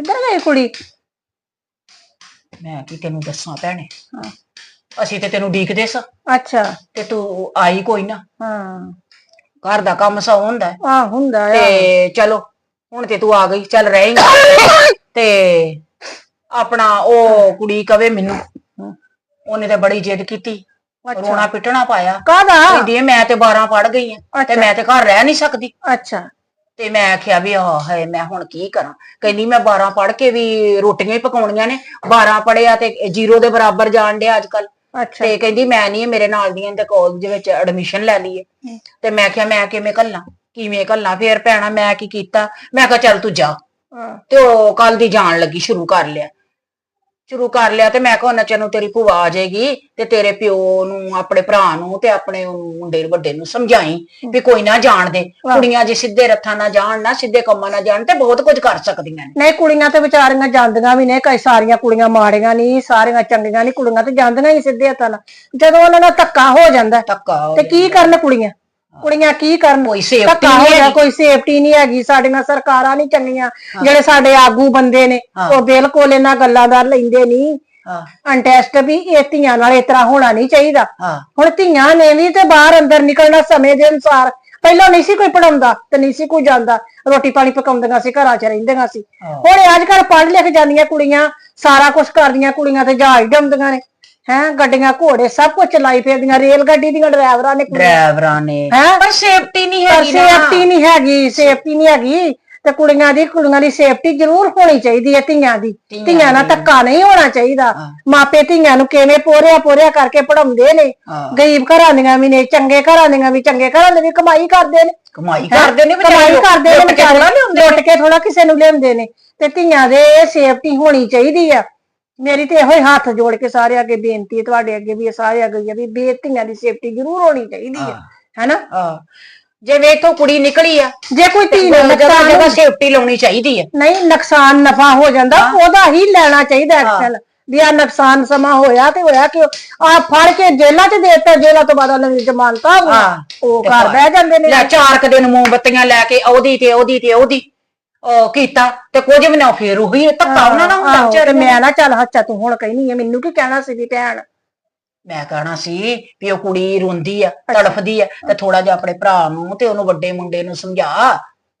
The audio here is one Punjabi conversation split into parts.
ਕਿੱਧਰ ਗਈ ਕੁੜੀ? ਮੈਂ ਕੀ ਤੈਨੂੰ ਦੱਸਾਂ ਭੈਣੇ? ਹਾਂ। ਅਸੀਂ ਤੇ ਤੈਨੂੰ ਡੀਕਦੇ ਸਾਂ। ਅੱਛਾ। ਤੇ ਤੂੰ ਆਈ ਕੋਈ ਨਾ। ਹਾਂ। ਘਰ ਦਾ ਕੰਮ ਸੌ ਹੁੰਦਾ। ਆ ਹੁੰਦਾ ਆ। ਤੇ ਚਲੋ ਹੁਣ ਤੇ ਤੂੰ ਆ ਗਈ ਚੱਲ ਰਹੇਂਗੀ ਤੇ ਆਪਣਾ ਉਹ ਕੁੜੀ ਕਵੇ ਮੈਨੂੰ। ਉਹਨੇ ਤੇ ਬੜੀ ਜਿੱਦ ਕੀਤੀ। ਰੋਣਾ ਪਿੱਟਣਾ ਪਾਇਆ। ਕਹਿੰਦੀ? ਹੈ, ਮੈਂ ਤੇ 12 ਪੜ ਗਈ ਆ ਤੇ। ਮੈਂ ਤੇ ਘਰ ਰਹਿ ਨਹੀਂ ਸਕਦੀ। ਅੱਛਾ। ਤੇ ਮੈਂ ਆਖਿਆ ਵੀ ਆਹ ਹੈ ਮੈਂ ਹੁਣ ਕੀ ਕਰਾਂ? ਕਹਿੰਦੀ ਮੈਂ 12 ਪੜ ਕੇ ਵੀ ਰੋਟੀਆਂ ਹੀ ਪਕਾਉਣੀਆਂ ਨੇ। 12 ਪੜਿਆ ਤੇ ਜ਼ੀਰੋ ਦੇ ਬਰਾਬਰ ਜਾਣ ਡਿਆ ਅੱਜ ਕੱਲ ਅੱਛਾ। ਤੇ ਕਹਿੰਦੀ ਮੈਂ ਨਹੀਂ ਮੇਰੇ ਨਾਲ ਦੀਆਂ ਤੇ ਕਾਲਜ ਵਿੱਚ ਐਡਮਿਸ਼ਨ ਲੈ ਲਈਏ। ਤੇ ਮੈਂ ਕਿਹਾ ਮੈਂ ਕਿਵੇਂ ਘੱਲਾਂ? ਕਿਵੇਂ ਘੱਲਾਂ? ਫੇਰ ਭੈਣਾ ਮੈਂ ਕੀ ਕੀਤਾ? ਮੈਂ ਕਿਹਾ ਚੱਲ ਤੂੰ ਜਾ। ਤੇ ਉਹ ਕੱਲ ਦੀ ਜਾਣ ਲੱਗੀ ਸ਼ੁਰੂ ਕਰ ਲਿਆ। ਸ਼ੁਰੂ ਕਰ ਲਿਆ ਤੇ ਮੈਂ ਕਿਹਾ ਉਹਨਾਂ ਚਿਰ ਨੂੰ ਤੇਰੀ ਭੂਆ ਆ ਜਾਏਗੀ ਤੇ ਤੇਰੇ ਪਿਓ ਨੂੰ ਆਪਣੇ ਭਰਾ ਨੂੰ ਤੇ ਆਪਣੇ ਉਹ ਮੁੰਡੇ ਨੂੰ ਵੱਡੇ ਨੂੰ ਸਮਝਾਈ ਵੀ ਕੋਈ ਨਾ ਜਾਣ ਦੇ। ਕੁੜੀਆਂ ਜੇ ਸਿੱਧੇ ਰੱਥਾਂ ਨਾਲ ਜਾਣ ਨਾ ਸਿੱਧੇ ਕੰਮਾਂ ਨਾਲ ਜਾਣ ਤੇ ਬਹੁਤ ਕੁਝ ਕਰ ਸਕਦੀਆਂ ਨੇ। ਨਹੀਂ ਕੁੜੀਆਂ ਤੇ ਵਿਚਾਰੀਆਂ ਜਾਂਦੀਆਂ ਵੀ ਨੇ ਕਈ ਸਾਰੀਆਂ ਕੁੜੀਆਂ ਮਾੜੀਆਂ ਨਹੀਂ ਸਾਰੀਆਂ ਚੰਗੀਆਂ ਨਹੀਂ ਕੁੜੀਆਂ ਤੇ ਜਾਂਦੀਆਂ ਹੀ ਸਿੱਧੇ ਹੱਥਾਂ ਨਾਲ। ਜਦੋਂ ਉਹਨਾਂ ਨਾਲ ਧੱਕਾ ਹੋ ਜਾਂਦਾ ਧੱਕਾ ਤੇ ਕੀ ਕਰਨ ਕੁੜੀਆਂ? ਕੁੜੀਆਂ ਕੀ ਕਰਨ? ਕੋਈ ਸੇਫਟੀ ਧੱਕਾ ਨਹੀਂ ਹੈਗੀ। ਕੋਈ ਸੇਫਟੀ ਨਹੀਂ ਹੈਗੀ। ਸਾਡੀਆਂ ਸਰਕਾਰਾਂ ਨਹੀਂ ਚੰਗੀਆਂ। ਜਿਹੜੇ ਸਾਡੇ ਆਗੂ ਬੰਦੇ ਨੇ। ਉਹ ਬਿਲਕੁਲ ਇਹਨਾਂ ਗੱਲਾਂ ਦਾ ਲੈਂਦੇ ਨਹੀਂ। ਹਾਂ। ਅੰਟੈਸਟ ਵੀ ਇਹ ਧੀਆਂ ਨਾਲ ਇਸ ਤਰ੍ਹਾਂ ਹੋਣਾ ਨਹੀਂ ਚਾਹੀਦਾ। ਹਾਂ। ਹੁਣ ਧੀਆਂ ਨੇ ਵੀ ਤੇ ਬਾਹਰ ਅੰਦਰ ਨਿਕਲਣਾ ਸਮੇਂ ਦੇ ਅਨੁਸਾਰ। ਪਹਿਲਾਂ ਨਹੀਂ ਸੀ ਕੋਈ ਪੜਾਉਂਦਾ ਤੇ ਨਹੀਂ ਸੀ ਕੋਈ ਜਾਂਦਾ। ਰੋਟੀ ਪਾਣੀ ਪਕਾਉਂਦੀਆਂ ਸੀ ਘਰਾਂ 'ਚ ਰਹਿੰਦੀਆਂ ਸੀ। ਹਾਂ। ਹੁਣ ਅੱਜ ਕੱਲ ਪੜ੍ਹ ਲਿਖ ਜਾਂਦੀਆਂ ਕੁੜੀਆਂ। ਸਾਰਾ ਕੁਝ ਕਰਦੀਆਂ ਕੁੜੀਆਂ ਤੇ ਜਹਾਜ਼ ਡੰਮਦੀਆਂ ਨੇ। ਹੈਂ ਗੱਡੀਆਂ ਘੋੜੇ ਸਭ ਕੁਝ ਚਲਾਈ ਫਿਰਦੀਆਂ ਰੇਲ ਗੱਡੀ ਦੀਆਂ ਡਰਾਈਵਰਾਂ ਨੇ ਡਰਾਈਵਰਾਂ ਨੇ। ਹੈਂ? ਪਰ ਸੇਫਟੀ ਨਹੀਂ ਹੈਗੀ ਨਾ। ਸੇਫਟੀ ਨਹੀਂ ਹੈਗੀ ਸੇਫਟੀ ਨਹੀਂ ਹੈਗੀ। ਤੇ ਕੁੜੀਆਂ ਦੀ ਕੁੜੀਆਂ ਦੀ ਸੇਫਟੀ ਜ਼ਰੂਰ ਹੋਣੀ ਚਾਹੀਦੀ ਹੈ ਧੀਆਂ ਦੀ। ਧੀਆਂ ਨਾਲ। ਧੱਕਾ ਨਹੀਂ ਹੋਣਾ ਚਾਹੀਦਾ। ਮਾਪੇ ਧੀਆਂ ਨੂੰ ਕਿਵੇਂ ਪੋਰਿਆ ਪੋਰਿਆ ਕਰਕੇ ਪੜਾਉਂਦੇ ਨੇ। ਗਰੀਬ ਘਰਾਂ ਦੀਆਂ ਵੀ ਨੇ ਚੰਗੇ ਘਰਾਂ ਦੀਆਂ ਵੀ ਚੰਗੇ ਘਰਾਂ ਦੇ ਵੀ ਕਮਾਈ ਕਰਦੇ ਨੇ। ਕਮਾਈ ਕਰਦੇ ਨੇ ਕਮਾਈ ਵਿਚਾਰੇ ਕਰਦੇ ਨੇ ਲੁੱਟ ਕੇ ਥੋੜ੍ਹਾ ਵਿਚਾਰੇ ਲਿਆਉਂਦੇ ਲੁੱਟ ਕੇ ਥੋੜਾ ਕਿਸੇ ਨੂੰ ਲਿਆਉਂਦੇ ਨੇ। ਤੇ ਧੀਆਂ ਦੇ ਸੇਫਟੀ ਹੋਣੀ ਚਾਹੀਦੀ ਆ। ਮੇਰੀ ਤੇ ਇਹੋ ਹੀ ਹੱਥ ਜੋੜ ਕੇ ਸਾਰੇ ਅੱਗੇ ਬੇਨਤੀ ਹੈ ਤੁਹਾਡੇ ਅੱਗੇ ਵੀ ਸਾਰੇ ਅੱਗੇ ਆ ਵੀ ਬੇਟੀਆਂ ਦੀ ਸੇਫਟੀ ਜ਼ਰੂਰ ਹੋਣੀ ਚਾਹੀਦੀ ਹੈ ਹੈਨਾ? ਹਾਂ। ਜੇ ਵੇਖੋ ਕੁੜੀ ਨਿਕਲੀ ਆ ਜੇ ਕੋਈ ਧੀ ਨੂੰ ਨੁਕਸਾਨ ਜਗ੍ਹਾ ਸੇਫਟੀ ਲਾਉਣੀ ਚਾਹੀਦੀ ਹੈ। ਨਹੀਂ ਨੁਕਸਾਨ ਨਫਾ ਹੋ ਜਾਂਦਾ ਉਹਦਾ ਹੀ ਲੈਣਾ ਚਾਹੀਦਾ ਐਕਸ਼ਨ ਵੀ ਆ ਨੁਕਸਾਨ ਸਮਾਂ ਹੋਇਆ ਤੇ ਹੋਇਆ ਕਿ ਆ ਫੜ ਕੇ ਜੇਲਾਂ 'ਚ ਦੇਤਾ ਜੇਲਾਂ ਤੋਂ ਬਾਅਦ ਉਹਨਾਂ ਦੀ ਜ਼ਮਾਨਤਾਂ। ਉਹ ਘਰ। ਬਹਿ ਜਾਂਦੇ ਨੇ। ਲੈ ਚਾਰ ਕੁ ਦਿਨ ਮੋਮਬੱਤੀਆਂ ਲੈ ਕੇ ਉਹਦੀ ਤੇ ਉਹਦੀ ਤੇ ਉਹਦੀ ਕੀਤਾ ਤੇ ਕੁਝ ਵੀ ਨਾ ਫੇਰ ਉਹੀ ਧੱਕਾ ਉਹਨਾਂ ਨਾਲ ਹੁੰਦਾ ਆਹੋ, ਤੇ ਵਿਚਾਰੇ ਮੈਂ ਨਾ ਚੱਲ ਹੱਚਾ ਤੂੰ ਹੁਣ ਕਹਿਨੀ ਹੈ ਮੈਨੂੰ ਕੀ ਕਹਿਣਾ ਸੀ ਦੀ ਭੈਣ? ਮੈਂ ਕਹਣਾ ਸੀ ਵੀ ਉਹ ਕੁੜੀ ਰੋਂਦੀ ਆ ਤੜਫਦੀ ਆ ਤੇ ਥੋੜਾ ਜਿਹਾ ਆਪਣੇ ਭਰਾ ਨੂੰ ਤੇ ਉਹਨੂੰ ਵੱਡੇ ਮੁੰਡੇ ਨੂੰ ਸਮਝਾ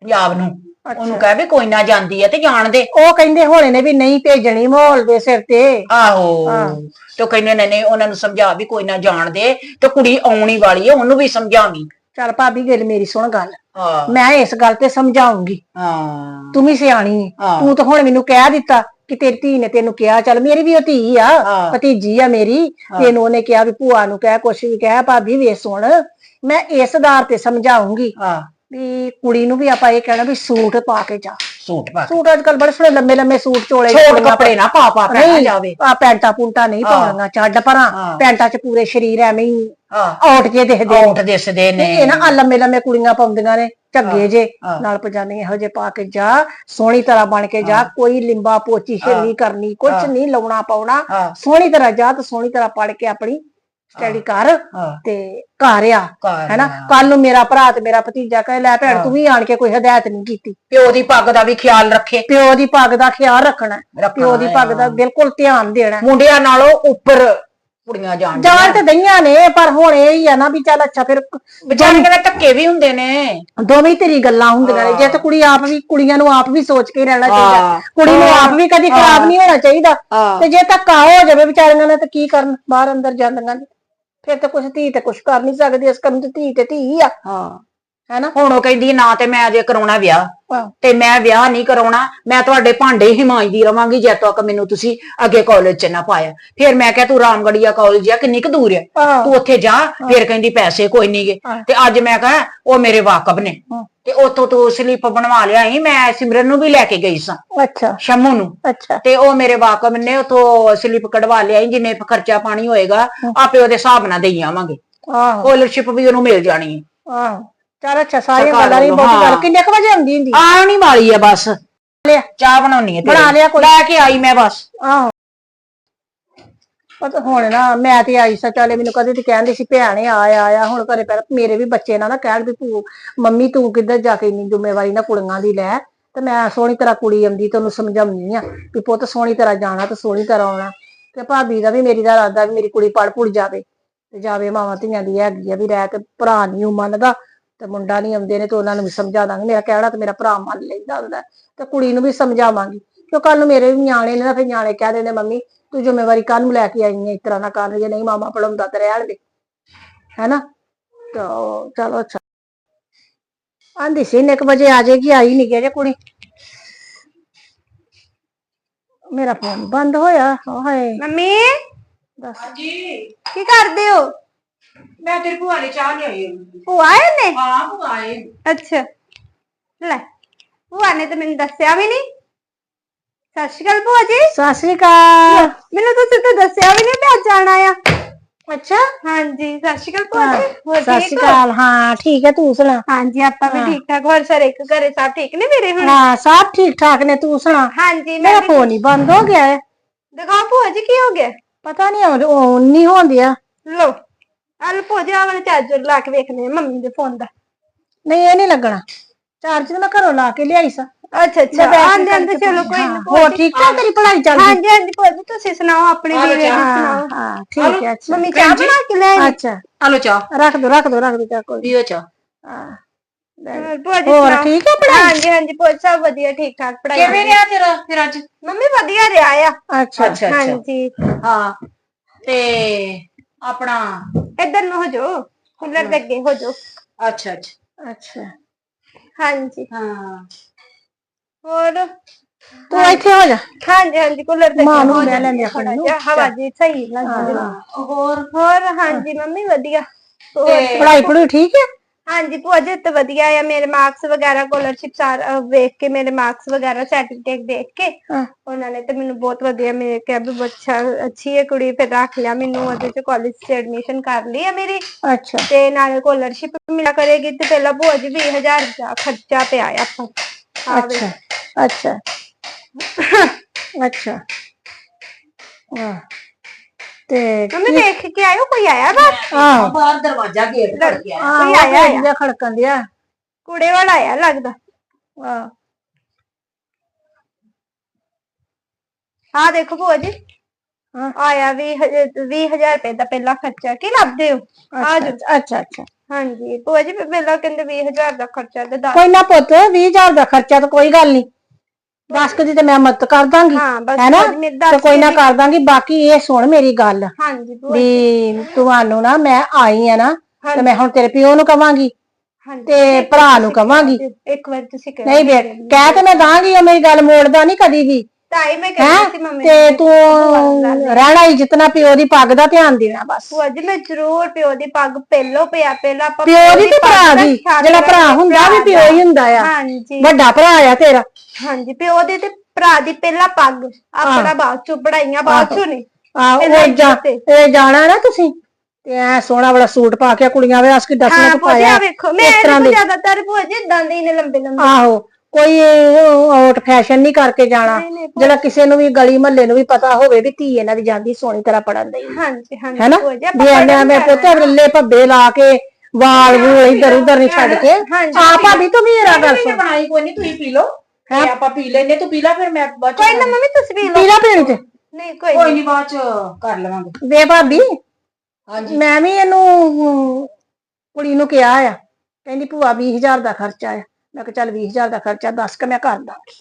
ਪੰਜਾਬ ਨੂੰ। ਉਹਨੂੰ ਕਹਿ ਵੀ ਕੋਈ ਨਾ ਜਾਂਦੀ ਆ ਤੇ ਜਾਣ ਦੇ। ਉਹ ਕਹਿੰਦੇ ਹੋਣੇ ਨੇ ਵੀ ਨਹੀਂ ਭੇਜਣੀ ਮਾਹੌਲ ਦੇ ਸਿਰ ਤੇ। ਆਹੋ। ਤੇ ਉਹ ਕਹਿੰਦੇ ਨੇ ਨੇ ਉਹਨਾਂ ਨੂੰ ਸਮਝਾ ਵੀ ਕੋਈ ਨਾ ਜਾਣ ਦੇ ਤੇ ਕੁੜੀ ਆਉਣੀ ਵਾਲੀ ਆ ਉਹਨੂੰ ਵੀ ਸਮਝਾਵੀਂ। ਚੱਲ ਭਾਬੀ ਗੱਲ ਮੇਰੀ ਸੁਣ ਗੱਲ। ਹਾਂ। ਮੈਂ ਇਸ ਗੱਲ ਤੇ ਸਮਝਾਉਂਗੀ। ਹਾਂ। ਤੂੰ ਵੀ ਸਿਆਣੀ ਹੈ। ਤੂੰ ਤਾਂ ਹੁਣ ਮੈਨੂੰ ਕਹਿ ਦਿੱਤਾ ਕਿ ਤੇਰੀ ਧੀ ਨੇ ਤੈਨੂੰ ਕਿਹਾ ਚੱਲ ਮੇਰੀ ਵੀ ਉਹ ਧੀ ਆ। ਭਤੀਜੀ ਆ ਮੇਰੀ। ਤੈਨੂੰ ਉਹਨੇ ਕਿਹਾ ਵੀ ਭੂਆ ਨੂੰ ਕਹਿ ਕੁਛ ਵੀ ਕਹਿ ਭਾਬੀ ਵੇ ਸੁਣ। ਮੈਂ ਇਸ ਆਧਾਰ ਤੇ ਸਮਝਾਉਂਗੀ ਹਾਂ। ਵੀ ਕੁੜੀ ਨੂੰ ਵੀ ਆਪਾਂ ਇਹ ਕਹਿਣਾ ਵੀ ਸੂਟ ਪਾ ਕੇ ਜਾ। ਸੂਟ ਪਾ ਸੂਟ ਅੱਜ ਕੱਲ ਬੜੇ ਸੋਹਣੇ ਲੰਮੇ ਲੰਮੇ ਸੂਟ ਚੋਲੇ ਛੋਟ ਕੱਪੜੇ ਨਾ ਪਾ ਪਾ ਕੇ ਨਹੀਂ ਜਾਵੇ। ਆ ਪੈਂਟਾ ਪੁੰਟਾ ਨਹੀਂ ਪਾਉਣੀਆਂ ਛੱਡ ਪਰਾਂ। ਪੈਂਟਾਂ 'ਚ ਪੂਰੇ ਸਰੀਰ ਐਵੇਂ ਹੀ ਹਾਂ। ਆਉਟ ਜੇ ਦਿਖਦੇ ਨੇ। ਔਂਠ ਦਿਸਦੇ ਨੇ। ਇਹ ਨਾ ਆ ਲੰਮੇ ਲੰਮੇ ਕੁੜੀਆਂ ਪਾਉਂਦੀਆਂ ਨੇ ਝੱਗੇ ਜੇ ਹਾਂ। ਨਾਲ ਪਜਾਮੇ ਇਹੋ ਜੇ ਪਾ ਕੇ ਜਾ ਸੋਹਣੀ ਤਰ੍ਹਾਂ ਬਣ ਕੇ ਜਾ ਕੋਈ ਲਿੰਬਾ ਪੋਚੀ ਨਹੀਂ ਕਰਨੀ ਕੁਝ ਨਹੀਂ ਲਾਉਣਾ ਪਾਉਣਾ। ਹਾਂ। ਸੋਹਣੀ ਤਰ੍ਹਾਂ ਜਾ ਤੇ ਸੋਹਣੀ ਤਰ੍ਹਾਂ ਪੜ ਕੇ ਆਪਣੀ ਸਟੱਡੀ ਕਰ ਹਾਂ। ਤੇ ਘਰ ਆ ਘਰ ਹੈਨਾ? ਆ। ਕੱਲ ਨੂੰ ਮੇਰਾ ਭਰਾ ਤੇ ਮੇਰਾ ਭਤੀਜਾ ਕਹੇ ਲੈ ਭੈਣ ਤੂੰ ਵੀ ਆਣ ਕੇ ਕੋਈ ਹਦਾਇਤ ਨਹੀਂ ਕੀਤੀ। ਪਿਓ ਦੀ ਪੱਗ ਦਾ ਵੀ ਖਿਆਲ ਰੱਖੇ। ਪਿਓ ਦੀ ਪੱਗ ਦਾ ਖਿਆਲ ਰੱਖਣਾ। ਹੈ। ਰੱਖਣਾ ਪਿਓ ਦੀ ਪੱਗ ਦਾ ਬਿਲਕੁਲ ਧਿਆਨ ਦੇਣਾ। ਹੈ। ਮੁੰਡਿਆਂ ਨਾਲੋਂ ਉੱਪਰ ਕੁੜੀਆਂ ਜਾਣ ਜਾਣ ਤੇ ਦਈਆਂ ਨੇ ਪਰ ਹੁਣ ਇਹ ਹੀ ਆ ਨਾ ਵੀ ਚੱਲ ਅੱਛਾ ਫਿਰ ਵਿਚਾਰੇ ਦੇ ਧੱਕੇ ਵੀ ਹੁੰਦੇ ਨੇ। ਦੋਵੇਂ ਤੇਰੀ ਗੱਲਾਂ ਹੁੰਦੀਆਂ ਨੇ। ਜੇ ਤਾਂ ਕੁੜੀ ਆਪ ਵੀ ਕੁੜੀਆਂ ਨੂੰ ਆਪ ਵੀ ਸੋਚ ਕੇ ਰਹਿਣਾ ਚਾਹੀਦਾ। ਕੁੜੀ ਨੂੰ ਆਪ ਵੀ ਕਦੀ ਖਰਾਬ ਨਹੀਂ ਹੋਣਾ ਚਾਹੀਦਾ। ਤੇ ਜੇ ਧੱਕਾ ਹੋ ਜਾਵੇ ਵਿਚਾਰੀਆਂ ਨੇ ਤਾਂ ਕੀ ਕਰਨ? ਬਾਹਰ ਅੰਦਰ ਜਾਂਦੀਆਂ ਨੇ। ਫਿਰ ਤਾਂ ਕੁਛ ਧੀ ਤੇ ਕੁਛ ਕਰ ਨਹੀਂ ਸਕਦੀ। ਇਸ ਕਰਨ ਤੇ ਧੀ ਤੇ ਧੀ ਆ। ਹਾਂ। ਹੈਨਾ? ਹੁਣ ਉਹ ਕਹਿੰਦੀ ਨਾ ਤੇ ਮੈਂ ਅਜੇ ਕਰਾਉਣਾ ਵਿਆਹ। ਆਹ, ਤੇ ਮੈਂ ਵਿਆਹ ਨਹੀਂ ਕਰਾਉਣਾ ਮੈਂ ਤੁਹਾਡੇ ਭਾਂਡੇ ਹੀ ਮਾਂਜਦੀ ਰਵਾਂਗੀ ਜਦ ਤੱਕ ਮੈਨੂੰ ਤੁਸੀਂ ਅੱਗੇ ਕਾਲਜ 'ਚ ਨਾ ਪਾਇਆ। ਫਿਰ ਮੈਂ ਕਿਹਾ ਤੂੰ ਰਾਮਗੜੀਆ ਕਾਲਜ ਆ ਕਿੰਨੀ ਕੁ ਦੂਰ ਹੈ ਆਹ, ਤੂੰ ਉੱਥੇ ਜਾ ਫਿਰ ਕਹਿੰਦੀ ਪੈਸੇ ਕੋਈ ਨਹੀਂਗੇ। ਤੇ ਅੱਜ ਮੈਂ ਕਹਾਂ ਉਹ ਮੇਰੇ ਵਾਕਬ ਨੇ। ਹਾਂ। ਤੇ ਉੱਥੋਂ ਤੂੰ ਸਲਿੱਪ ਬਣਵਾ ਲਿਆਈ ਮੈਂ ਸਿਮਰਨ ਨੂੰ ਵੀ ਲੈ ਕੇ ਗਈ ਸਾਂ। ਅੱਛਾ। ਸ਼ਮੂ ਨੂੰ। ਅੱਛਾ। ਤੇ ਉਹ ਮੇਰੇ ਵਾਕਬ ਨੇ ਉਥੋਂ ਸਲਿੱਪ ਕਢਵਾ ਲਿਆਈ ਜਿੰਨੇ ਖਰਚਾ ਪਾਣੀ ਹੋਏਗਾ ਆਪੇ ਉਹਦੇ ਹਿਸਾਬ ਨਾਲ ਦੇਈ ਆਵਾਂਗੇ। ਆਹੋ। ਸਕਾਲਰਸ਼ਿਪ ਵੀ ਉਹਨੂੰ ਮਿਲ ਜਾਣੀ ਹੈ। ਆਹੋ। ਚਲ ਅੱਛਾ ਸਾਰੀਆਂ ਗੱਲਾਂ ਨਹੀਂ ਵੱਲੋਂ, ਬਹੁਤ ਗੱਲ ਹਾਂ। ਕਿੰਨੇ ਕੁ ਵਜੇ ਆਉਂਦੀ ਹੁੰਦੀ? ਆਉਣੀ ਵਾਲੀ ਆ ਬਸ। ਲਿਆ ਚਾਹ ਬਣਾਉਣੀ ਹੈ ਤੇਰੇ ਬਣਾ ਲਿਆ ਕੋਈ। ਲੈ ਕੇ ਆਈ ਮੈਂ ਬਸ। ਆਹੋ। ਪਤਾ ਹੁਣ ਨਾ ਮੈਂ ਤੇ ਆਈ ਸਾ ਚਾਲੇ ਮੈਨੂੰ ਕਦੇ ਤੇ ਕਹਿੰਦੇ ਸੀ ਭੈਣੇ ਆ ਆ ਆ ਹੁਣ ਘਰੇ ਪਹਿਲਾਂ ਮੇਰੇ ਵੀ ਬੱਚੇ ਨਾ ਨਾ ਕਹਿਣ ਵੀ ਭੂ ਮੰਮੀ ਤੂੰ ਕਿੱਧਰ ਜਾ ਕੇ ਇੰਨੀ ਜ਼ਿੰਮੇਵਾਰੀ ਨਾ ਕੁੜੀਆਂ ਦੀ ਲੈ। ਤੇ ਮੈਂ ਸੋਹਣੀ ਤਰ੍ਹਾਂ ਕੁੜੀ ਆਉਂਦੀ ਤੇ ਉਹਨੂੰ ਸਮਝਾਉਣੀ ਆ ਵੀ ਪੁੱਤ ਸੋਹਣੀ ਤਰ੍ਹਾਂ ਜਾਣਾ ਤੇ ਸੋਹਣੀ ਤਰ੍ਹਾਂ ਆਉਣਾ। ਤੇ ਭਾਬੀ ਦਾ ਵੀ ਮੇਰੀ ਦਾ ਇਰਾਦਾ ਵੀ ਮੇਰੀ ਕੁੜੀ ਪੜ ਪੁੜ ਜਾਵੇ। ਤੇ ਜਾਵੇ ਮਾਵਾਂ ਧੀਆਂ ਦੀ ਹੈਗੀ ਆ ਵੀ ਰਹਿ ਕੇ ਭਰਾ ਨਹੀਂ ਉਹ ਮੰਨਦਾ। ਤੇ ਮੁੰਡਾ ਨਹੀਂ ਆਉਂਦੇ ਨੇ ਤੇ ਉਹਨਾਂ ਨੂੰ ਵੀ ਸਮਝਾ ਦਾਂਗੇ। ਮੇਰਾ ਕਹਿਣਾ ਤੇ ਮੇਰਾ ਭਰਾ ਮੰਨ ਲੈਂਦਾ ਹੁੰਦਾ ਤੇ ਕੁੜੀ ਨੂੰ ਵੀ ਸਮਝਾਵਾਂਗੀ। ਕਿਉਂ ਕੱਲ ਨੂੰ ਮੇਰੇ ਵੀ ਨਿਆਣੇ ਨੇ ਨਾ ਫਿਰ ਨਿਆਣੇ ਕਹਿ ਦੇਣੇ ਮੰਮੀ ਤੂੰ ਜ਼ਿੰਮੇਵਾਰੀ ਕਾਹਨੂੰ ਲੈ ਕੇ ਆਈ ਹੈ ਇਸ ਤਰ੍ਹਾਂ ਨਾ ਕਰ ਜੇ ਨਹੀਂ ਮਾਮਾ ਪੜਾਉਂਦਾ ਤੇ ਰਹਿਣ ਦੇ। ਹੈਨਾ? ਤਾਂ ਚਲੋ ਅੱਛਾ। ਆਂਦੀ ਸੀ ਨੇ 1 ਵਜੇ ਆ ਜਾਏਗੀ ਆਈ ਨਹੀਂ ਗਿਆ ਜੇ ਕੁੜੀ। ਮੇਰਾ ਫੋਨ ਬੰਦ ਹੋਇਆ ਹਾਏ। ਮੰਮੀ? ਦੱਸ। ਹਾਂਜੀ। ਕੀ ਕਰਦੇ ਹੋ? ਮੈਂ ਤੇਰੀ ਭੂਆ ਨੇ ਚਾਹ ਲਿਆਈ ਉਹ ਆਏ ਨੇ? ਹਾਂ ਭੂਆ ਆਏ। ਅੱਛਾ। ਲੈ ਭੂਆ ਨੇ ਤਾਂ ਮੈਨੂੰ ਦੱਸਿਆ ਵੀ ਨਹੀਂ। ਸਤਿ ਸ਼੍ਰੀ ਅਕਾਲ ਭੂਆ ਜੀ। ਸਤਿ ਸ਼੍ਰੀ ਅਕਾਲ। ਮੈਨੂੰ ਤੁਸੀਂ ਤਾਂ ਦੱਸਿਆ ਵੀ ਨਹੀਂ ਮੈਂ ਅੱਜ ਆਣਾ ਆ। ਅੱਛਾ। ਹਾਂਜੀ ਸਤਿ ਸ਼੍ਰੀ ਅਕਾਲ ਭੂਆ ਜੀ। ਹੋਰ ਸਤਿ ਠੀਕ ਸ਼੍ਰੀ ਹੋ? ਅਕਾਲ। ਹਾਂ ਠੀਕ ਹੈ ਤੂੰ ਸੁਣਾ। ਹਾਂਜੀ ਆਪਾਂ ਵੀ ਠੀਕ ਠਾਕ। ਹੋਰ ਸਾਰੇ ਇੱਕ ਘਰੇ ਸਭ ਠੀਕ ਨੇ ਮੇਰੇ ਹੁਣ? ਹਾਂ ਸਭ ਠੀਕ ਠਾਕ ਨੇ ਤੂੰ ਸੁਣਾ। ਹਾਂਜੀ ਮੈਂ ਮੇਰਾ ਫੋਨ ਹੀ ਬੰਦ ਹੋ ਗਿਆ ਹੈ। ਦਿਖਾਓ ਭੂਆ ਜੀ ਕੀ ਹੋ ਗਿਆ? ਪਤਾ ਨਹੀਂ ਉਹ ਨਹੀਂ ਹੁੰਦਿਆ ਲੋ ਅਲ ਭੂਆ ਜੀ ਆਹ ਵਾਲੇ ਚਾਰਜਰ ਲਾ ਕੇ ਵੇਖਨੇ ਆ ਮੰਮੀ ਦੇ ਫੋਨ ਦਾ। ਨਹੀਂ ਇਹ ਨਹੀਂ ਲੱਗਣਾ। ਚਾਰਜ ਮੈਂ ਘਰੋਂ ਲਾ ਕੇ ਲਿਆਈ ਸਾਂ। ਅੱਛਾ ਅੱਛਾ। ਆਂਦੇ ਆਂਦੇ ਚਲੋ ਕੋਈ ਨਾ ਭੂਆ ਹੋਰ ਜੀ। ਠੀਕ ਠਾਕ ਤੇਰੀ ਪੜ੍ਹਾਈ ਚੱਲਦੀ? ਹਾਂਜੀ ਹਾਂਜੀ ਭੂਆ ਜੀ ਤੁਸੀਂ ਸੁਣਾਓ ਆਪਣੀ ਆਲੋ ਵੀਰੇ ਦੀ ਚਾਹ। ਸੁਣਾਓ। ਹਾਂ ਠੀਕ ਹੈ ਅੱਛਾ। ਮੰਮੀ ਚਾਹ ਬਣਾ ਕੇ ਲੈ ਆਈ? ਅੱਛਾ। ਹਲੋ ਚਾਹ। ਰੱਖ ਦੋ ਰੱਖ ਦੋ ਰੱਖ ਦੋ ਚਾਹ ਕੋਈ ਪੀਓ ਚਾਹ। ਹਾਂ ਲੈ। ਹੋਰ ਭੂਆ ਜੀ ਹੋਰ ਸੁਣਾਓ? ਠੀਕ ਹੈ ਪੜ੍ਹਾਈ? ਹਾਂਜੀ ਹਾਂਜੀ ਭੂਆ ਜੀ, ਸਭ ਵਧੀਆ ਠੀਕ ਠਾਕ ਪੜਾਈ ਕਿਵੇਂ ਰਿਹਾ ਤੇਰਾ ਫਿਰ ਅੱਜ? ਮੰਮੀ ਵਧੀਆ ਰਿਹਾ ਆ। ਅੱਛਾ ਅੱਛਾ ਅੱਛਾ। ਹਾਂਜੀ। ਹਾਂ ਤੇ ਆਪਣਾ ਇੱਧਰ ਨੂੰ ਹੋ ਜਾਓ ਕੂਲਰ ਦੇ ਅੱਗੇ ਹੋ ਜਾਓ ਅੱਛਾ ਅੱਛਾ। ਅੱਛਾ। ਹਾਂਜੀ। ਹਾਂ। ਹੋਰ? ਤੂੰ ਇੱਥੇ ਹੋ ਜਾ। ਹਾਂਜੀ ਹਾਂਜੀ ਕੂਲਰ ਦੇ ਮਾਂ ਅੱਗੇ ਨੂੰ ਹੋ ਲੈ ਜਾਓ। ਲੈਂਦੇ ਆਪਣੀ ਥੋੜ੍ਹਾ ਨੂੰ। ਜਿਹਾ ਹਵਾ ਜੀ ਸਹੀ ਲੱਗਦੀ ਹੈ। ਹੋਰ? ਹੋਰ ਹਾਂਜੀ ਮੰਮੀ ਵਧੀਆ। ਹੋਰ? ਤੇ ਪੜ੍ਹਾਈ ਪੜ੍ਹੂਈ ਠੀਕ ਹੈ? ਹਾਂਜੀ ਭੂਆ ਜੀ ਤੇ ਵਧੀਆ ਆ। ਮੇਰੇ ਮਾਰਕਸ ਵਗੈਰਾ ਸਕਾਲਰਸ਼ਿਪ ਸਾਰਾ ਵੇਖ ਕੇ ਮੇਰੇ ਮਾਰਕਸ ਵਗੈਰਾ ਸਰਟੀਫਿਕੇਟ ਦੇਖ ਕੇ ਹਾਂ। ਉਹਨਾਂ ਨੇ ਤੇ ਮੈਨੂੰ ਬਹੁਤ ਵਧੀਆ ਮੇਰੇ ਕਿਹਾ ਵੀ ਬਹੁਤ ਅੱਛਾ ਹੈ ਕੁੜੀ ਫਿਰ ਰੱਖ ਲਿਆ ਮੈਨੂੰ। ਉਹਦੇ ਚ ਕਾਲਜ ਚ ਐਡਮਿਸ਼ਨ ਕਰ ਲਈ ਆ ਮੇਰੀ। ਅੱਛਾ। ਤੇ ਨਾਲੇ ਸਕਾਲਰਸ਼ਿਪ ਮਿਲਿਆ ਕਰੇਗੀ ਤੇ ਪਹਿਲਾਂ ਭੂਆ ਜੀ 20000 ਦਾ ਖਰਚਾ ਪਿਆ ਆ ਆਪਾਂ। ਹਾਂ। ਅੱਛਾ ਅੱਛਾ। ਅੱਛਾ। ਹਾਂ ਤੇ ਮੰਮੀ ਦੇਖ ਕੇ ਆਇਓ ਕੋਈ ਆਇਆ ਬਾਹਰ ਆਹ। ਬਾਹਰ ਦਰਵਾਜ਼ਾ ਗੇਟ ਖੜ ਗਿਆ ਕੋਈ ਆਇਆ ਆ। ਆਇਆ ਖੜਕਣ ਦਿਆ ਕੁੜੇ ਵਾਲਾ ਆਇਆ ਲੱਗਦਾ। ਆਹ। ਹਾਂ ਦੇਖੋ ਭੂਆ ਜੀ। ਹਾਂ। ਆਇਆ ਵੀ 20000 ਰੁਪਏ ਦਾ ਪਹਿਲਾ ਖਰਚਾ ਕੀ ਲੱਭਦੇ ਹੋ? ਆ ਜਾਓ ਅੱਛਾ ਅੱਛਾ ਅੱਛਾ। ਹਾਂਜੀ ਭੂਆ ਜੀ ਪਹਿਲਾਂ ਕਹਿੰਦੇ 20000 ਦਾ ਖਰਚਾ ਤੇ ਦੱਸ ਕੋਈ ਨਾ ਪੁੱਤ 20000 ਦਾ ਖਰਚਾ ਤਾਂ ਕੋਈ ਗੱਲ ਨਹੀਂ 10 ਕੁ ਦੀ ਤੇ ਮੈਂ ਮਦਦ ਕਰ ਦਾਂਗੀ ਹਾਂ ਬਸ ਹੈਨਾ? ਤੇ ਕੋਈ ਨਾ ਕਰ ਦਾਂਗੀ ਬਾਕੀ ਇਹ ਸੁਣ ਮੇਰੀ ਗੱਲ ਹਾਂਜੀ ਭੂਆ ਜੀ ਵੀ ਤੁਹਾਨੂੰ ਨਾ ਮੈਂ ਆਈ ਆ ਨਾ ਤੇ ਮੈਂ ਹੁਣ ਤੇਰੇ ਪਿਓ ਨੂੰ ਕਵਾਂਗੀ ਹਾਂਜੀ ਤੇ ਭਰਾ ਨੂੰ ਕਵਾਂਗੀ। ਇੱਕ ਵਾਰ ਤੁਸੀਂ ਕਹਿ ਨਹੀਂ ਬੇ ਕਹਿ ਤੇ ਮੈਂ ਦਾਂਗੀ ਉਹ ਮੇਰੀ ਗੱਲ ਮੋੜਦਾ ਨਹੀਂ ਕਦੀ ਵੀ। ਤਾਈ ਮੈਂ ਕਹਿੰਦੀ ਸੀ ਮੰਮੀ ਤੇ ਨੂੰ ਤੂੰ ਰਹਿਣਾ ਹੀ ਜਿਤਨਾ ਪਿਓ ਦੀ ਪੱਗ ਦਾ ਧਿਆਨ ਦੇਣਾ ਬਸ। ਭੂਆ ਜੀ ਮੈਂ ਜ਼ਰੂਰ ਪਿਓ ਦੀ ਪੱਗ ਪਹਿਲੋ ਪਿਆ ਪਹਿਲਾਂ ਆਪਾਂ ਪਿਓ ਦੀ ਤੇ ਪੱਗ ਭਰਾ ਦਾ ਜਿਹੜਾ ਭਰਾ ਹੁੰਦਾ ਵੀ ਪਿਓ ਹੀ ਹੁੰਦਾ ਆ। ਹਾਂਜੀ। ਵੱਡਾ ਭਰਾ ਆ ਤੇਰਾ। ਹਾਂਜੀ ਪਿਓ ਦੀ ਤੇ ਭਰਾ ਦੀ ਪਹਿਲਾਂ ਪੱਗ। ਆਪਣਾ ਬਾਅਦ ਚੋਂ ਪੜਾਈਆਂ ਬਾਅਦ ਚੋਂ ਨੇ ਆ ਪਹਿਲਾਂ ਉਹ ਜਾ ਇੱਜ਼ਤ ਇਹ ਜਾਣਾ ਨਾ ਤੁਸੀਂ। ਤੇ ਐ ਸੋਹਣਾ ਵਾਲਾ ਸੂਟ ਪਾ ਕੇ ਕੁੜੀਆਂ ਵੇ ਅਸਕੀ ਦਸਵੇਂ ਹਾਂ ਚ ਭੂਆ ਜੀ ਪਾਇਆ। ਆਹ ਵੇਖੋ ਮੈਂ ਇਸ ਤਰ੍ਹਾਂ ਦੇ ਜ਼ਿਆਦਾਤਰ ਭੂਆ ਜੀ ਇਦਾਂ ਦੇ ਹੀ ਨੇ ਲੰਬੇ ਲੰਬੇ ਆਹੋ ਕੋਈ ਆਊਟ ਫੈਸ਼ਨ ਨਹੀਂ ਕਰਕੇ ਜਾਣਾ। ਨਹੀਂ, ਨਹੀਂ, ਜਿਹੜਾ ਕਿਸੇ ਨੂੰ ਵੀ ਗਲੀ ਮਹੱਲੇ ਨੂੰ ਵੀ ਪਤਾ ਹੋਵੇ ਵੀ ਧੀ ਇਹਨਾਂ ਦੀ ਜਾਂਦੀ ਸੋਹਣੀ ਤਰ੍ਹਾਂ ਪੜਨ ਦੀ। ਹਾਂਜੀ ਹਾਂਜੀ ਹੈਨਾ? ਭੂਆ ਜੀ ਵੀ ਆਪਾਂ ਐਵੇਂ ਪੜ੍ਹਨ ਐਵੇਂ ਪੁੱਤ। ਰੱਲੇ ਭੱਬੇ ਲਾ ਕੇ ਵਾਲ ਵੂਲ ਇੱਧਰ ਉੱਧਰ ਨਹੀਂ ਛੱਡ ਕੇ। ਹਾਂਜੀ, ਆ ਭਾਬੀ ਤੂੰ ਵੀ ਇਹਦਾ ਗੱਲ ਸੁਣ ਬਣਾਈ ਕੋਈ ਨਹੀਂ ਤੁਸੀਂ ਪੀ ਲਓ। ਤੇ ਆਪਾਂ ਪੀ ਲੈਨੇ ਤੂੰ ਪੀ ਲੈ ਫਿਰ ਮੈਂ ਬਾਅਦ ਚ ਕੋਈ ਨਾ ਮੰਮੀ ਤੁਸੀਂ ਵੀ ਲਓ। ਪੀਲਾ ਪੀਣੀ ਤੇ। ਨਹੀਂ ਕੋਈ ਕੋਈ ਨਹੀਂ ਨਹੀਂ ਬਾਅਦ ਚ ਕਰ ਲਵਾਂਗੇ। ਵੇ ਭਾਬੀ ਹਾਂਜੀ। ਮੈਂ ਵੀ ਇਹਨੂੰ ਅਮ, ਕੁੜੀ ਨੂੰ ਕਿਹਾ ਆ। ਕਹਿੰਦੀ ਭੂਆ 20000 ਦਾ ਖਰਚਾ ਆ। ਮੈਂ ਕਿਹਾ ਚੱਲ 20000 ਦਾ ਖਰਚਾ ਦੱਸ ਕੇ ਮੈਂ ਕਰ ਦਾਂਗੀ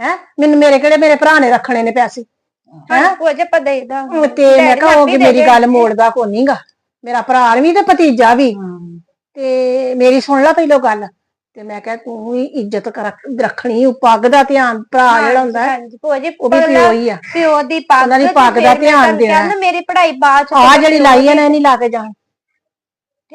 ਹੈ? ਮੈਨੂੰ ਮੇਰੇ ਕਿਹੜੇ ਮੇਰੇ ਭਰਾ ਨੇ ਰੱਖਣੇ ਨੇ ਪੈਸੇ। ਹਾਂ? ਭੂਆ ਜੀ ਆਪਾਂ ਦੇਦਾ ਤੇ ਮੈਂ ਕਿਹਾ ਉਹ ਮੇਰੀ ਗੱਲ ਮੋੜਦਾ ਕੋ ਨਹੀਂਗਾ ਮੇਰਾ ਭਰਾ ਵੀ ਤੇ ਭਤੀਜਾ ਵੀ। ਤੇ ਮੇਰੀ ਸੁਣ ਲੈ ਪਹਿਲੋਂ ਗੱਲ। ਤੇ ਮੈਂ ਕਿਹਾ ਤੂੰ ਵੀ ਇੱਜ਼ਤ ਰੱਖਣੀ ਉਹ ਪੱਗ ਦਾ ਧਿਆਨ ਭਰਾ ਜਿਹੜਾ ਹੁੰਦਾ ਹੈ, ਹਾਂਜੀ। ਭੂਆ ਜੀ ਉਹ ਵੀ ਪਿਓ ਹੀ ਆ। ਪਿਓ ਦੀ ਪੱਗ ਦੀ ਪੱਗ ਦਾ ਧਿਆਨ ਦੇਣਾ। ਮੇਰੀ ਪੜ੍ਹਾਈ ਬਾਅਦ ਚ ਆ ਜਿਹੜੀ ਲਾਈ ਆ ਨਾ ਇਹ ਨਹੀਂ ਲਾ ਕੇ ਜਾਣ।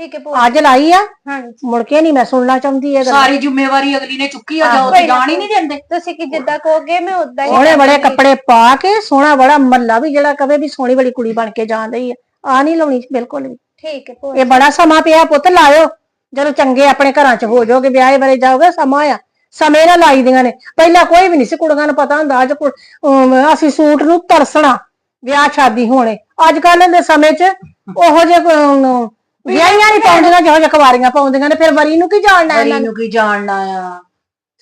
ਠੀਕ ਹੈ ਭੂਆ ਅੱਜ ਲਾਈ ਆ ਹਾਂਜੀ। ਮੁੜ ਕੇ ਨਹੀਂ ਮੈਂ ਸੁਣਨਾ ਚਾਹੁੰਦੀ ਇਹ ਗੱਲ। ਸਾਰੀ ਜ਼ਿੰਮੇਵਾਰੀ ਅਗਲੀ ਨੇ ਚੁੱਕੀ ਆ ਤੇ ਨਾ, ਜਾਣ ਹੀ ਨਹੀਂ ਦਿੰਦੇ। ਤੁਸੀਂ ਕਿ ਜਿੱਦਾਂ ਕਹੋਗੇ ਮੈਂ ਉਦਾਂ ਹੀ ਉਹਨੇ ਬੜੇ। ਕੱਪੜੇ ਪਾ ਕੇ ਸੋਹਣਾ ਬੜਾ ਮੱਲਾ ਵੀ ਜਿਹੜਾ ਕਵੇ ਵੀ ਸੋਹਣੀ ਬੜੀ ਕੁੜੀ ਬਣ ਕੇ ਜਾਣ ਰਹੀ ਆ। ਆ ਨਹੀਂ ਲਾਉਣੀ ਬਿਲਕੁਲ ਵੀ। ਠੀਕ ਹੈ ਭੂਆ ਇਹ ਬੜਾ ਸਮਾਂ ਪਿਆ ਪੁੱਤ ਲਾਇਓ। ਜਦੋਂ ਚੰਗੇ ਆਪਣੇ ਘਰਾਂ 'ਚ ਹੋ ਜਾਓਗੇ ਵਿਆਹੇ ਬਾਰੇ ਜਾਓਗੇ ਸਮਾਂ ਆ। ਸਮੇਂ ਨਾਲ ਲਾਈ ਦੀਆਂ ਨੇ। ਪਹਿਲਾਂ ਕੋਈ ਵੀ ਨਹੀਂ ਸੀ ਕੁੜੀਆਂ ਨੂੰ ਪਤਾ ਹੁੰਦਾ ਅੱਜ ਅਮ ਅਸੀਂ ਸੂਟ ਨੂੰ ਤਰਸਣਾ ਵਿਆਹ ਸ਼ਾਦੀ ਹੋਣੇ। ਅੱਜ ਕੱਲ੍ਹ ਦੇ ਸਮੇਂ 'ਚ ਉਹੋ ਜਿਹੇ ਅਮ, ਵਿਆਹੀਆਂ ਨਹੀਂ ਪਾਉਂਦੀਆਂ ਜਿਹੋ ਜਿਹੇ ਕੁਵਾਰੀਆਂ ਪਾਉਂਦੀਆਂ ਨੇ ਫਿਰ ਵਰੀ ਨੂੰ ਕੀ ਜਾਣਨਾ ਵਰੀ ਇਹਨਾਂ ਨੇ? ਨੂੰ ਕੀ ਜਾਣਨਾ ਆ?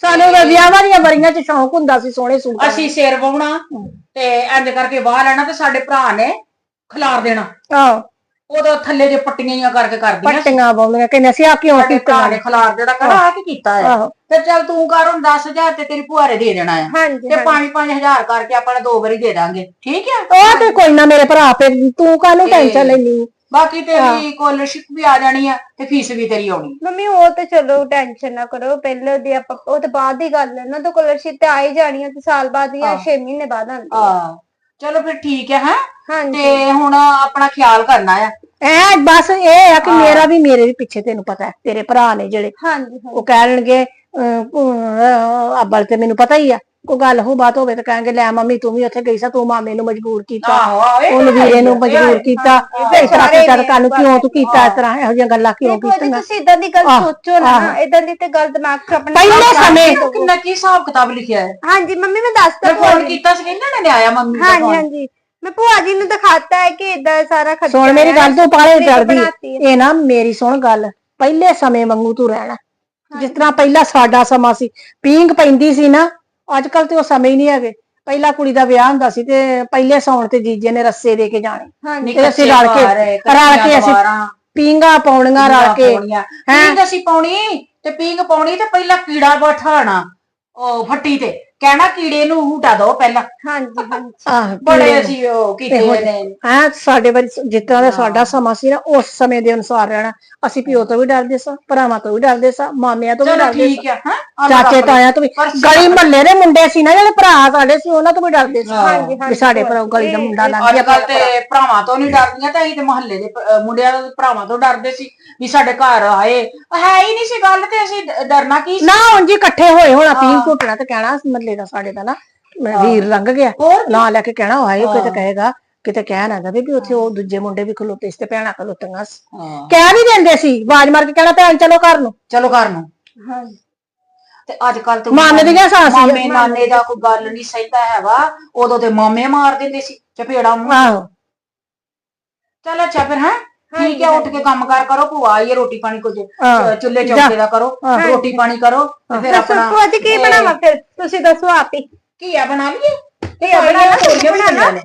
ਸਾਨੂੰ ਤਾਂ ਵਿਆਹਾਂ ਦੀਆਂ ਬਰੀਆਂ ਚ ਸ਼ੌਂਕ ਹੁੰਦਾ ਸੀ ਸੋਹਣੇ ਸੂਟ ਅਸੀਂ ਸਿਰ ਵਾਉਣਾ ਤੇ ਇੰਜ ਕਰਕੇ ਬਾਹਰ ਲੈਣਾ ਤੇ ਸਾਡੇ ਭਰਾ ਨੇ ਖਿਲਾਰ ਦੇਣਾ। ਆਹ। ਉਦੋਂ ਥੱਲੇ ਜੇ ਪੱਟੀਆਂ ਜਿਹੀਆਂ ਕਰਕੇ ਕਰਦੀਆਂ। ਪੱਟੀਆਂ ਪਾਉਂਦੀਆਂ ਕਹਿੰਦੇ ਸੀ ਆ ਕਿਉਂ ਸਾਡੇ ਭਰਾ ਕੀਤਾ ਨੇ ਖਿਲਾਰ ਦੇਣਾ ਕਹਿੰਦਾ ਆ ਕੀ ਕੀਤਾ ਹੈ? ਆਹੋ। ਤੇ ਚੱਲ ਤੂੰ ਕਰ ਹੁਣ 10000 ਤੇ ਤੇਰੀ ਭੂਆ ਨੇ ਦੇ ਦੇਣਾ ਆ। ਹਾਂਜੀ ਤੇ 5-5000 ਕਰਕੇ ਆਪਾਂ ਨੇ ਦੋ ਵਾਰੀ ਦੇ ਦਾਂਗੇ। ਠੀਕ ਆ? ਉਹ ਤੇ ਕੋਈ ਨਾ ਮੇਰੇ ਭਰਾ ਪੇ ਤੂੰ ਕਾਹਨੂੰ ਤੇ- ਟੈਨਸ਼ਨ ਲੈਣੀ ਬਾਕੀ ਤੇਰੀ ਸਕਾਲਰਸ਼ਿਪ ਵੀ ਆ ਜਾਣੀ ਆ ਤੇ ਫੀਸ ਵੀ ਤੇਰੀ ਆਉਣੀ। ਮੰਮੀ ਉਹ ਤੇ ਚਲੋ ਟੈਨਸ਼ਨ ਨਾ ਕਰੋ। ਪਹਿਲੇ ਦੀ ਆਪਾਂ ਉਹ ਤੇ ਬਾਅਦ ਦੀ ਗੱਲ ਹੈ ਨਾ ਤਾਂ ਸਕਾਲਰਸ਼ਿਪ ਤੇ ਆ ਹੀ ਜਾਣੀ ਹੈ ਤੇ ਸਾਲ ਬਾਅਦ ਜਾਂ 6 ਮਹੀਨੇ ਬਾਅਦ ਆਉਂਦੀ ਹੈ। ਆ ਚਲੋ ਫਿਰ ਠੀਕ ਹੈ ਹੈ? ਹਾਂਜੀ। ਤੇ ਹੁਣ ਆਪਣਾ ਖਿਆਲ ਕਰਨਾ ਆ। ਐ ਬਸ ਇਹ ਆ ਕਿ ਮੇਰਾ ਵੀ ਮੇਰੇ ਵੀ ਪਿੱਛੇ ਤੈਨੂੰ ਪਤਾ ਹੈ ਤੇਰੇ ਭਰਾ ਨੇ ਜਿਹੜੇ ਹਾਂਜੀ। ਉਹ ਕਹਿਣਗੇ ਅੱਬਲ ਤੇ ਮੈਨੂੰ ਪਤਾ ਹੀ ਆ ਕੋਈ ਗੱਲ ਹੋ ਬਾਤ ਹੋਵੇ ਤਾਂ ਕਹਿਣਗੇ ਲੈ ਮੰਮੀ ਤੂੰ ਵੀ ਉੱਥੇ ਗਈ ਸਾ ਤੂੰ ਮਾਮੇ ਨੂੰ ਮਜਬੂਰ ਕੀਤਾ ਉਹਨੂੰ ਵੀਰੇ ਨੂੰ ਮਜਬੂਰ ਕੀਤਾ ਇਸ ਤਰ੍ਹਾਂ ਕੀਤਾ ਨੇ ਕਾਨੂੰ ਕਿਉਂ ਤੂੰ ਕੀਤਾ ਇਸ ਤਰ੍ਹਾਂ ਇਹੋ ਜਿਹੀਆਂ ਗੱਲਾਂ ਕਿਉਂ ਕੀਤੀਆਂ ਤੁਸੀਂ ਇਦਾਂ ਦੀ ਗੱਲ ਸੋਚੋ ਨਾ। ਇਦਾਂ ਦੀ ਤੇ ਗੱਲ ਦਿਮਾਗ 'ਚ ਆਪਣੇ ਪਹਿਲੇ ਸਮੇਂ। ਕਿੰਨਾ ਕੀ ਹਿਸਾਬ ਕਿਤਾਬ ਲਿਖਿਆ ਹੈ ਹਾਂਜੀ ਮੰਮੀ ਮੈਂ ਦੱਸਦਾ ਫੋਨ ਕੀਤਾ ਸੀ ਕਹਿੰਦਾ ਨੇ ਆਇਆ ਮੰਮੀ ਦਾ ਹਾਂਜੀ। ਹਾਂਜੀ ਮੈਂ ਭੂਆ ਜੀ ਨੂੰ ਦਿਖਾਤਾ ਹੈ ਕਿ ਇਦਾਂ ਸਾਰਾ ਖਰਚਾ ਸੁਣ ਮੇਰੀ। ਗੱਲ ਤੂੰ ਪਾਲੇ ਬਣਾਤੀ ਇਹ ਨਾ ਮੇਰੀ ਸੁਣ ਗੱਲ ਪਹਿਲੇ ਸਮੇਂ ਵਾਂਗੂ ਤੂੰ ਰਹਿਣਾ ਜਿਸ ਤਰ੍ਹਾਂ ਪਹਿਲਾਂ ਸਾਡਾ ਸਮਾਂ ਸੀ ਪੀਂਗ ਪੈਂਦੀ ਸੀ ਨਾ ਅੱਜ ਕੱਲ ਤੇ ਉਹ ਸਮੇਂ ਹੀ ਨਹੀਂ ਹੈਗੇ। ਪਹਿਲਾਂ ਕੁੜੀ ਦਾ ਵਿਆਹ ਹੁੰਦਾ ਸੀ ਤੇ ਪਹਿਲੇ ਸੌਣ ਤੇ ਜੀਜੇ ਨੇ ਰੱਸੇ ਦੇ ਕੇ ਜਾਣੇ। ਤੇ ਅਸੀਂ ਰਲ ਕੇ ਰਲ ਕੇ ਅਸੀਂ ਪੀਂਗਾ ਪਾਉਣੀਆਂ ਰਲ ਕੇ। ਪੀਂਗ ਅਸੀਂ ਪਾਉਣੀ ਤੇ ਪੀਂਗ ਪਾਉਣੀ ਤੇ ਪਹਿਲਾਂ ਕੀੜਾ ਬਿਠਾਣਾ ਉਹ ਫੱਟੀ ਤੇ। ਕਹਿਣਾ ਕੀੜੇ ਨੂੰ ਹੂਟਾ ਦੋ ਪਹਿਲਾਂ। ਹਾਂਜੀ ਹਾਂਜੀ। ਆਹ ਬੜੇ ਅਸੀਂ ਉਹ ਕੀਤੇ ਨੇ। ਐ ਸਾਡੇ ਵਾਰੀ ਜਿਸ ਤਰ੍ਹਾਂ ਦਾ ਸਾਡਾ ਸਮਾਂ ਸੀ ਨਾ ਉਸ ਸਮੇਂ ਦੇ ਅਨੁਸਾਰ ਰਹਿਣਾ। ਅਸੀਂ ਪਿਓ ਤੋਂ ਵੀ ਡਰਦੇ ਸਾਂ ਭਰਾਵਾਂ ਤੋਂ ਵੀ ਡਰਦੇ ਸਾਂ ਮਾਮਿਆਂ ਤੋਂ ਵੀ ਚਲੋ ਡਰਦੇ ਠੀਕ ਸਾਂ। ਆ ਹਾਂ ਚਾਚੇ ਤਾਇਆਂ ਤੋਂ ਵੀ। ਪਰ ਗਲੀ ਮਹੱਲੇ ਦੇ ਮੁੰਡੇ ਸੀ ਨਾ ਜਿਹੜੇ ਭਰਾ ਸਾਡੇ ਸੀ ਉਹਨਾਂ ਤੋਂ ਵੀ ਡਰਦੇ ਸੀ। ਹਾਂਜੀ, ਵੀ ਹਾਂਜੀ, ਸਾਡੇ ਭਰਾ ਗਲੀ ਦਾ ਮੁੰਡਾ ਲੰਘ ਅੱਜ ਗਿਆ ਕੱਲ ਤੇ ਭਰਾਵਾਂ ਤੋਂ ਨਹੀਂ ਡਰਦੀਆਂ ਤੇ ਅਸੀਂ ਤੇ ਮੁਹੱਲੇ ਦੇ ਭ- ਅਹ ਮੁੰਡਿਆਂ ਦੇ ਭਰਾਵਾਂ ਤੋਂ ਡਰਦੇ ਸੀ ਵੀ ਸਾਡੇ ਘਰ ਆਏ। ਹੈ ਹੀ ਨਹੀਂ ਸੀ ਗੱਲ ਤੇ ਅਸੀਂ ਡ- ਡਰਨਾ ਕੀ ਸੀ? ਨਾ ਹੁਣ ਜੀ ਇਕੱਠੇ ਹੋਏ ਹੋਣਾ ਪੀਂ ਘੁੱਟਣਾ ਤੇ ਕਹਿਣਾ ਦਾ ਸਾਡੇ ਦਾ ਨਾ ਮੈਂ ਵੀਰ ਲੰਘ ਗਿਆ। ਨਾਂ ਲੈ ਕੇ ਕਹਿਣਾ ਹਾਏ ਕਿਤੇ ਕਹੇਗਾ ਕਿਤੇ ਕਹਿ ਨਾ ਦਵੇ ਵੀ ਉੱਥੇ ਉਹ ਦੂਜੇ ਮੁੰਡੇ ਵੀ ਖਲੋਤੇ ਸੀ ਤੇ ਭੈਣਾਂ ਖਲੋਤੀਆਂ ਸੀ। ਕਹਿ ਵੀ ਦਿੰਦੇ ਸੀ ਆਵਾਜ਼ ਮਾਰ ਕੇ ਕਹਿਣਾ ਭੈਣ ਚਲੋ ਘਰ ਨੂੰ। ਚਲੋ ਘਰ ਨੂੰ। ਹਾਂਜੀ ਤੇ ਅੱਜ ਕੱਲ ਤੇ ਮੰਨਦੀਆਂ ਸਾਂ। ਮਾਮੇ ਨਾਨੇ ਦਾ ਕੋਈ ਗੱਲ ਨਹੀਂ ਸਹਿੰਦਾ ਹੈਗਾ। ਉਦੋਂ ਤੇ ਮਾਮੇ ਮਾਰ ਦਿੰਦੇ ਸੀ ਚਪੇੜਾ ਮੂੰਹ ਚਲ ਅੱਛਾ ਫਿਰ ਹੈ। ਠੀਕ ਹੈ ਉੱਠ ਕੇ ਕੰਮ ਕਾਰ ਕਰੋ ਭੂਆ ਆਈਏ ਰੋਟੀ ਪਾਣੀ ਕੁਝ ਹਾਂ। ਚੁੱਲ੍ਹੇ ਚੌਕੇ ਦਾ ਕਰੋ ਰੋਟੀ ਪਾਣੀ ਕਰੋ ਤੇ ਫਿਰ ਦੱਸੋ ਆਪਣਾ ਭੂਆ ਜੀ ਕੀ ਬਣਾਵਾਂ ਫਿਰ? ਤੁਸੀਂ ਦੱਸੋ ਆਪ ਹੀ। ਘੀਆ ਬਣਾ ਲਈਏ? ਘੀਆ ਬਣਾ ਲਾ, ਤੋਰੀਆਂ ਵੀ ਬਣਾ ਲਾ। ਪਈਆਂ ਨੇ।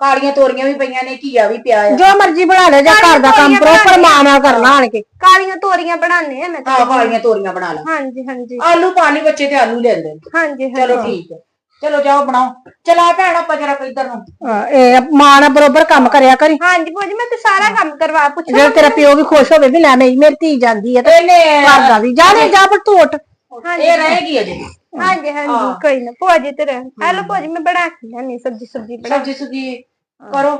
ਕਾਲੀਆਂ ਤੋਰੀਆਂ ਵੀ ਪਈਆਂ ਨੇ ਘੀਆ ਵੀ ਪਿਆ ਆ। ਜੋ ਮਰਜ਼ੀ ਬਣਾ ਲੈ ਜਾਂ ਘਰ ਦਾ ਕੰਮ ਪ੍ਰੋਪਰ ਮਾਂ ਨਾਲ ਕਰਨਾ ਆਣ ਕੇ। ਕਾਲੀਆਂ ਤੋਰੀਆਂ ਬਣਾਉਂਦੇ ਆ ਮੈਂ ਤਾਂ। ਆਹ ਕਾਲੀਆਂ ਤੋਰੀਆਂ ਬਣਾ ਲਾ। ਹਾਂਜੀ ਹਾਂਜੀ। ਆਲੂ ਪਾਣੀ ਬੱਚੇ ਤੇ ਆਲੂ ਲੈਂਦੇ ਨੇ। ਹਾਂਜੀ ਚਲੋ ਹਾਂਜੀ ਠੀਕ ਹੈ। ਚਲੋ ਜਾਓ ਬਣਾਓ। ਚਲਾ ਭੈਣ ਆਪਾਂ ਜਰਾ ਇੱਧਰ ਨੂੰ। ਹਾਂ, ਇਹ ਮਾਂ ਨਾਲ ਬਰੋਬਰ ਕੰਮ ਕਰਿਆ ਕਰੀ। ਹਾਂਜੀ ਭੂਆ ਜੀ ਮੈਂ ਤੇ ਸਾਰਾ ਕੰਮ ਕਰਵਾ ਪੁੱਛੋ ਜੇ ਤੇਰਾ ਪਿਓ ਵੀ ਖੁਸ਼ ਹੋਵੇ ਵੀ ਲੈ ਮੇਰੀ ਮੇਰੀ ਧੀ ਜਾਂਦੀ ਹੈ ਤੇ ਇਹਨੇ ਘਰ ਦਾ ਵੀ। ਜਾ ਨਹੀਂ ਜਾ ਪਰ ਤੂੰ ਉੱਠ। ਇਹ ਰਹੇਗੀ ਅਜੇ। ਹਾਂਜੀ ਹਾਂਜੀ ਕੋਈ ਨਾ। ਭੂਆ ਜੀ ਤੇ ਰਹਿ ਹੈਲੋ ਭੂਆ ਜੀ ਮੈਂ ਬਣਾ ਕੇ ਲਿਆਨੀ ਸਬਜੀ ਸਬਜੀ ਬਣਾ ਸਬਜੀ ਸੁਜੀ ਕਰੋ।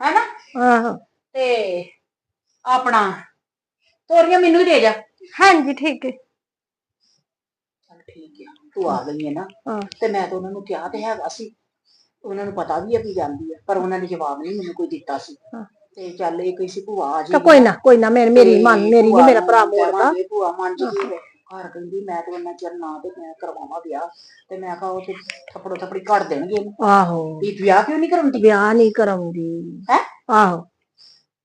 ਹੈਨਾ? ਆਹੋ ਤੇ ਆਪਣਾ ਤੋਰੀਆਂ ਮੈਨੂੰ ਹੀ ਦੇ ਜਾ। ਹਾਂਜੀ ਠੀਕ ਹੈ। ਤੂੰ ਆ ਗਈ ਹੈ ਨਾ। ਹਾਂ। ਤੇ ਮੈਂ ਤਾਂ ਉਹਨਾਂ ਨੂੰ ਕਿਹਾ ਤੇ ਹੈਗਾ ਸੀ। ਉਹਨਾਂ ਨੂੰ ਪਤਾ ਵੀ ਹੈ ਵੀ ਜਾਂਦੀ ਹੈ ਪਰ ਉਹਨਾਂ ਨੇ ਜਵਾਬ ਨਹੀਂ ਮੈਨੂੰ ਕੋਈ ਦਿੱਤਾ ਸੀ। ਹਾਂ। ਤੇ ਚੱਲ ਇਹ ਕੋਈ ਸੀ ਭੂਆ ਆ ਜੀ ਤਾਂ ਕੋਈ ਨਾ ਕੋਈ ਨਾ ਮੇਰੀ ਮੇਰੀ ਮਨ ਮੇਰੀ ਨਹੀਂ ਮੇਰਾ ਭਰਾ ਮੋੜਦਾ। ਭੂਆ ਮੰਨ ਜੀ ਘਰ ਕਹਿੰਦੀ ਮੈਂ ਤੇ ਉਹਨਾਂ ਚਿਰ ਨਾ ਤੇ ਮੈਂ ਕਰਵਾਵਾਂ ਵਿਆਹ। ਤੇ ਮੈਂ ਕਹਾ ਉਹ ਤੇ ਥੱਪੜੋ ਥੱਪੜੀ ਕੱਢ ਦੇਣਗੇ ਇਹਨੂੰ। ਆਹੋ। ਵੀ ਵਿਆਹ ਕਿਉਂ ਨਹੀਂ ਕਰਾਉਂਦੀ? ਵਿਆਹ ਨਹੀਂ ਕਰਾਉਂਦੀ। ਹੈਂ? ਆਹੋ।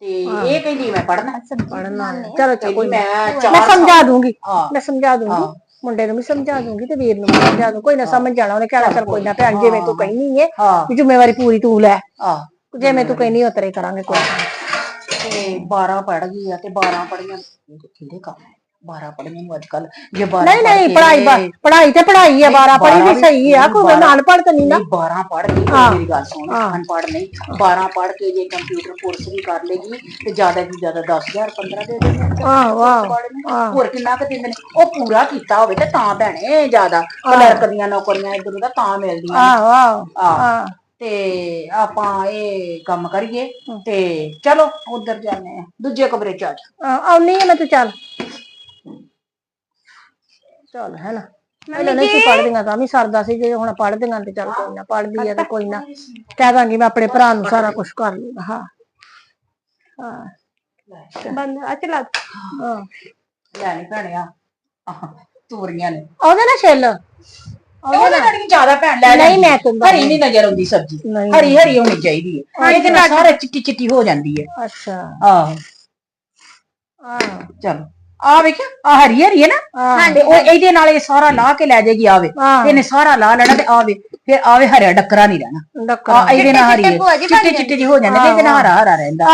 ਤੇ ਇਹ ਕਹਿੰਦੀ ਮੈਂ ਪੜਨਾ ਪੜਨਾ ਚਲੋ ਚਲੋ ਕੋਈ ਨਾ। ਮੈਂ ਚਾਰ ਮੈਂ ਸਮਝਾ ਦੂੰਗੀ। ਹਾਂ। ਮੈਂ ਸਮਝਾ ਦੂੰਗੀ। ਮੁੰਡੇ ਨੂੰ ਵੀ ਸਮਝਾ ਦੂੰਗੀ ਤੇ ਵੀਰ ਨੂੰ ਵੀ ਸਮਝਾ ਦੂੰ ਕੋਈ ਨਾ ਸਮਝ ਜਾਣਾ ਉਹਨੇ ਕਹਿਣਾ ਚਲ ਕੋਈ ਨਾ ਭੈਣ ਜਿਵੇਂ ਤੂੰ ਕਹਿਨੀ ਏ ਹਾਂ। ਵੀ ਜ਼ਿੰਮੇਵਾਰੀ ਪੂਰੀ ਤੂੰ ਲੈ। ਹਾਂ। ਜਿਵੇਂ ਤੂੰ ਕਹਿਨੀ ਉਤਰੇ ਕਰਾਂਗੇ ਕੋਈ। ਤੇ 12 ਪੜ ਗਈ ਆ ਤੇ 12 ਪੜੀਆਂ ਕਿਹਦੇ ਕੰਮ 12 ਪੜੀਆਂ ਨੂੰ ਅੱਜ ਕੱਲ ਜੇ 12 ਨਹੀਂ ਨਹੀਂ ਪੜਾਈ ਪੜਾਈ ਤੇ ਪੜਾਈ ਆ 12 ਪੜੀ ਵੀ ਸਹੀ ਆ ਕੋਈ ਨਾਲ ਪੜ ਤਾਂ ਨਹੀਂ ਨਾ। 12 ਪੜ ਗਈ ਹਾਂ। ਮੇਰੀ ਗੱਲ ਸੁਣ ਅਨਪੜ ਨਹੀਂ 12 ਪੜ ਕੇ ਜੇ ਕੰਪਿਊਟਰ ਕੋਰਸ ਵੀ ਕਰ ਲੇਗੀ ਤੇ ਜ਼ਿਆਦਾ ਤੋਂ ਜ਼ਿਆਦਾ 10000 15 ਦੇ ਦੇਣਗੇ। ਆਹੋ ਆਹੋ ਹੋਰ ਕਿੰਨਾ ਕੁ ਦਿੰਦੇ ਨੇ? ਉਹ ਪੂਰਾ ਕੀਤਾ ਹੋਵੇ ਤੇ ਤਾਂ ਭੈਣੇ ਜ਼ਿਆਦਾ। ਕਲਰਕ ਦੀਆਂ ਨੌਕਰੀਆਂ ਇਧਰ ਉਧਰ ਤਾਂ ਮਿਲਦੀਆਂ ਨੇ। ਆਹੋ ਆਹੋ ਆਹ ਹਾਂ। ਤੇ ਆਪਾਂ ਇਹ ਕੰਮ ਕਰੀਏ ਤੇ ਚਲੋ ਉਧਰ ਜਾਂਦੇ ਆ ਦੂਜੇ ਕਮਰੇ ਚ ਆ ਜਾ। ਆਉਣੀ ਆ ਮੈਂ ਤੇ ਚੱਲ। ਚੱਲ ਹੈ ਨਾ ਪਹਿਲਾਂ ਨਹੀਂ ਸੀ ਪੜਦੀਆਂ ਤਾਂ ਵੀ ਸਰਦਾ ਸੀ ਜੇ ਹੁਣ ਪੜਦੀਆਂ ਤੇ ਚੱਲ ਕੋਈ ਨਾ ਪੜਦੀ ਆ ਤੇ ਕੋਈ ਨਾ। ਕਹਿ ਦਾਂਗੀ ਮੈਂ ਆਪਣੇ ਭਰਾ ਨੂੰ ਸਾਰਾ ਕੁਝ ਕਰ ਲੂੰਗਾ ਹਾਂ। ਹਾਂ। ਬੰਦ ਆ ਚਲਾ ਹਾਂ। ਲੈ ਨਹੀਂ ਭੈਣਿਆ ਆਹ, ਤੋਰੀਆਂ ਨੇ। ਉਹਦੇ ਨਾਲ ਛਿੱਲ। ਉਹਦੇ ਨਾਲ ਨਹੀਂ ਜ਼ਿਆਦਾ ਭੈਣ ਲੈ ਨਹੀਂ। ਮੈਂ ਤੈਨੂੰ ਹਰੀ ਨਹੀਂ ਨਜ਼ਰ ਆਉਂਦੀ ਸਬਜ਼ੀ। ਹਰੀ ਹਰੀ ਹੋਣੀ ਚਾਹੀਦੀ ਹੈ ਇਹਦੇ ਨਾਲ ਸਾਰਾ ਚਿੱਟੀ ਚਿੱਟੀ ਹੋ ਜਾਂਦੀ ਹੈ ਅੱਛਾ। ਆਹੋ। ਆਹ ਚਲੋ। ਆ ਵੇਖ ਆ ਹਰੀ ਹਰੀ ਹੈ ਨਾ? ਤੇ ਉਹ ਇਹਦੇ ਨਾਲ ਇਹ ਸਾਰਾ ਲਾ ਕੇ ਲੈ ਜਾਏਗੀ ਆਵੇ। ਇਹਨੇ ਸਾਰਾ ਲਾ ਲੈਣਾ ਤੇ ਆਵੇ ਫਿਰ ਆਵੇ ਹਰਿਆ ਡੱਕਰਾ ਨਹੀਂ ਰਹਿਣਾ। ਆ ਇਹਦੇ ਨਾਲ ਹਰੀ ਚਿੱਟੇ ਚਿੱਟੇ ਜਿਹੇ ਹੋ ਜਾਂਦੇ ਨੇ ਇਹਦੇ ਨਾਲ ਹਰਾ ਹਰਾ ਰਹਿੰਦਾ